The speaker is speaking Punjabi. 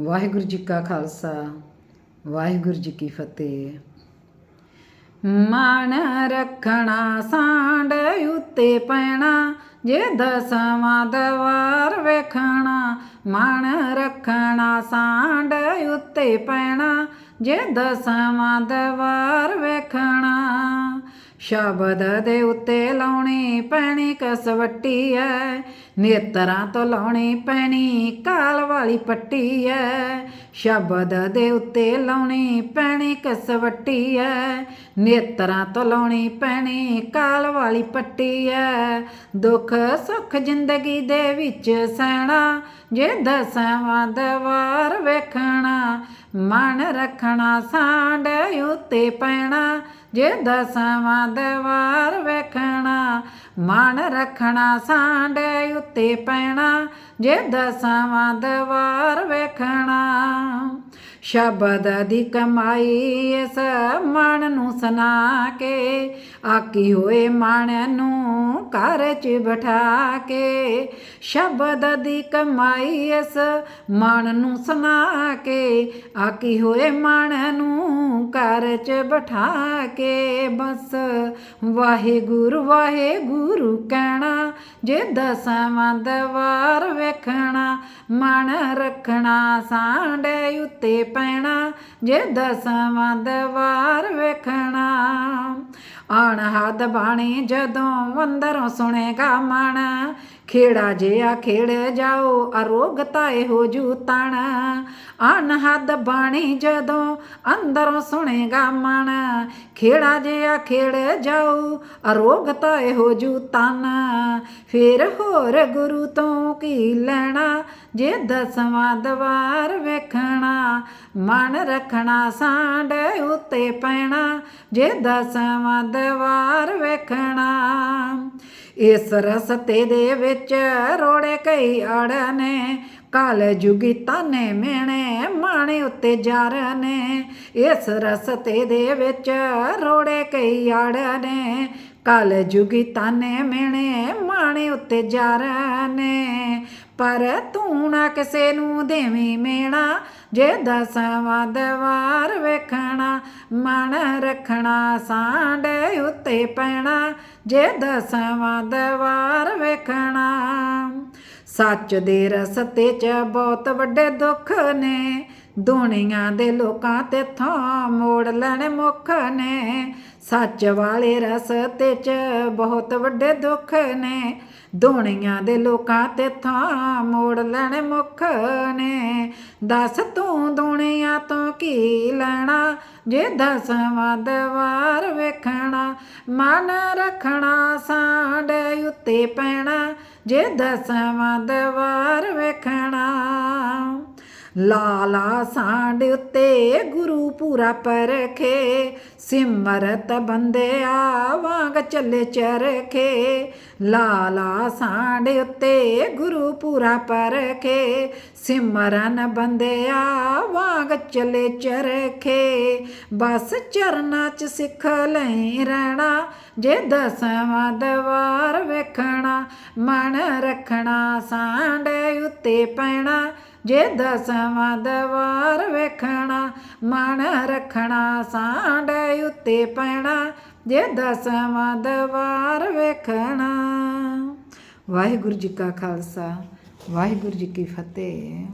ਵਾਹਿਗੁਰੂ ਜੀ ਕਾ ਖਾਲਸਾ, ਵਾਹਿਗੁਰੂ ਜੀ ਕੀ ਫਤਿਹ। ਮਨ ਰੱਖਣਾ ਸਾਂਡ ਉੱਤੇ ਪੈਣਾ, ਜੇ ਦਸਵਾਂ ਦਵਾਰ ਵੇਖਣਾ ਮਨ ਰੱਖਣਾ ਸਾਂਡ ਉੱਤੇ ਪੈਣਾ, ਜੇ ਦਸਵਾਂ ਦਵਾਰ ਵੇਖਣਾ। ਸ਼ਬਦ ਦੇ ਉੱਤੇ ਲਾਉਣੀ ਪੈਣੀ ਕਸਵੱਟੀ ਐ। ਨੇਤਰਾਂ ਤੋਂ ਲਾਉਣੀ ਪੈਣੀ ਕਾਲ ਵਾਲੀ ਪੱਟੀ ਐ। ਸ਼ਬਦ ਦੇ ਉੱਤੇ ਲਾਉਣੀ ਪੈਣੀ ਕਸਵੱਟੀ ਐ। ਨੇਤਰਾਂ ਤੋਂ ਲਾਉਣੀ ਪੈਣੀ ਕਾਲ ਵਾਲੀ ਪੱਟੀ ਐ। ਦੁੱਖ ਸੁੱਖ ਜ਼ਿੰਦਗੀ ਦੇ ਵਿੱਚ ਸਹਿਣਾ, ਜੇ ਦਸਵਾਂ ਦਵਾਰ ਵੇਖਣਾ ਮਨ ਰੱਖਣਾ ਸਾਂਡ ਉੱਤੇ ਪੈਣਾ, ਜੇ ਦਸਵਾਂ ਦਵਾਰ ਵੇਖਣਾ, ਮਨ ਰੱਖਣਾ ਸਾਂਡ ਉੱਤੇ ਪੈਣਾ, ਜੇ ਦਸਵਾਂ ਦਵਾਰ ਵੇਖਣਾ। ਸ਼ਬਦ ਦੀ ਕਮਾਈ ਇਸ ਮਨ ਨੂੰ ਸੁਨਾ ਕੇ, ਆਕੀ ਹੋਏ ਮਨ ਨੂੰ ਘਰ 'ਚ ਬਿਠਾ ਕੇ। ਸ਼ਬਦ ਦੀ ਕਮਾਈ ਇਸ ਮਨ ਨੂੰ ਸੁਨਾ ਕੇ, ਆਕੀ ਹੋਏ ਮਨ ਨੂੰ ਘਰ 'ਚ ਬਿਠਾ ਕੇ। ਬਸ ਵਾਹਿਗੁਰੂ ਵਾਹਿਗੁਰੂ ਕਹਿਣਾ, ਜੇ ਦਸਵਾਂ ਦਵਾਰ ਵੇਖਣਾ, ਮਨ ਰੱਖਣਾ ਸਾਂਡੇ ਉੱਤੇ ਪੈਣਾ, ਜੇ ਦਸਵਾਂ ਦਵਾਰ ਵੇਖਣਾ। ਆਣ ਹੱਦ ਬਾਣੀ ਜਦੋਂ ਅੰਦਰੋਂ ਸੁਣੇਗਾ ਮਨ, ਖੇੜਾ ਜਿਆ ਖੇੜ ਜਾਓ ਅਰੋਗਤਾ ਇਹੋ ਜੂ ਤਣ ਆਣ ਬਾਣੀ ਜਦੋਂ ਅੰਦਰੋਂ ਸੁਣੇਗਾ ਮਨ, ਖੇੜਾ ਜਿਆ ਖੇੜ ਜਾਓ ਅਰੋਗਤਾ ਇਹੋ ਜੂ ਤਨ। ਫਿਰ ਹੋਰ ਗੁਰੂ ਤੋਂ ਕੀ ਲੈਣਾ, ਜੇ ਦਸਵਾਂ ਦਵਾਰ ਵੇਖਣਾ ਮਨ ਰੱਖਣਾ ਸਾਂਡ ਉੱਤੇ ਪੈਣਾ, ਜੇ ਦਸਵਾਂ ਦਵਾਰ ਵੇਖਣਾ। ਇਸ ਰਸਤੇ ਦੇ ਵਿੱਚ ਰੋੜੇ ਕਈ ਅੜ ਨੇ ਕਾਲ ਜੁਗੀ ਤਾਨੇ ਮੇਣੇ ਮਾਣੇ ਉੱਤੇ ਜਰ ਨੇ ਇਸ ਰਸਤੇ ਦੇ ਵਿੱਚ ਰੋੜੇ ਕਈ ਅੜ ਨੇ ਕਾਲ ਜੁਗੀ ਤਾਨੇ ਮੇਣੇ ਮਾਣੇ ਉੱਤੇ ਜਰ ਨੇ ਪਰ ਤੂੰ ਨਾ ਕਿਸੇ ਨੂੰ ਦੇਵੀਂ ਮੇਣਾ, ਜੇ ਦਸਵਾਂ ਦਵਾਰ ਵੇਖਣਾ, ਮਨ ਰੱਖਣਾ ਸਾਂਡ ਉੱਤੇ ਪੈਣਾ, ਜੇ ਦਸਵਾਂ ਦਵਾਰ ਵੇਖਣਾ। ਸੱਚ ਦੇ ਰਸਤੇ 'ਚ ਬਹੁਤ ਵੱਡੇ ਦੁੱਖ ਨੇ। ਦੁਨੀਆਂ ਦੇ ਲੋਕਾਂ ਤੇ ਥਾਂ ਮੋੜ ਲੈਣ ਮੁੱਖ ਨੇ। ਸੱਚ ਵਾਲੇ ਰਸਤੇ 'ਚ ਬਹੁਤ ਵੱਡੇ ਦੁੱਖ ਨੇ। ਦੁਨੀਆਂ ਦੇ ਲੋਕਾਂ ਤੇ ਥਾਂ ਮੋੜ ਲੈਣ ਮੁੱਖ ਨੇ। ਦੱਸ ਤੂੰ ਦੁਨੀਆਂ ਤੋਂ ਕੀ ਲੈਣਾ? ਜੇ ਦਸਵਾਂ ਦਵਾਰ ਵੇਖਣਾ, ਮਨ ਰੱਖਣਾ ਸਾਂਡ ਉੱਤੇ ਪੈਣਾ। ਜੇ ਦਸਵਾਂ ਦਵਾਰ ਵੇਖਣਾ ਲਾਲਾ ਸਾਂਡ ਉੱਤੇ ਗੁਰੂ ਪੂਰਾ ਪਰਖੇ, ਸਿਮਰਤ ਬੰਦਿਆ ਵਾਂਗ ਚੱਲੇ ਚਰਖੇ। ਲਾਲਾ ਸਾਂਡ ਉੱਤੇ ਗੁਰੂ ਪੂਰਾ ਪਰਖੇ, ਸਿਮਰਨ ਬੰਦਿਆ ਵਾਂਗ ਚੱਲੇ ਚਰਖੇ। ਬਸ ਚਰਨਾਂ 'ਚ ਸਿੱਖ ਲੈ ਰਹਿਣਾ, ਜੇ ਦਸਵਾਂ ਦਵਾਰ ਵੇਖਣਾ, ਮਨ ਰੱਖਣਾ ਸਾਂਡ ਉੱਤੇ ਪੈਣਾ। ਜੇ ਦਸਵਾਂ ਦਵਾਰ ਵੇਖਣਾ, ਮਨ ਰੱਖਣਾ ਸਾਂਡ ਉੱਤੇ ਪੈਣਾ। ਜੇ ਦਸਵਾਂ ਦਵਾਰ ਵੇਖਣਾ। ਵਾਹਿਗੁਰੂ ਜੀ ਕਾ ਖਾਲਸਾ, ਵਾਹਿਗੁਰੂ ਜੀ ਕੀ ਫਤਿਹ।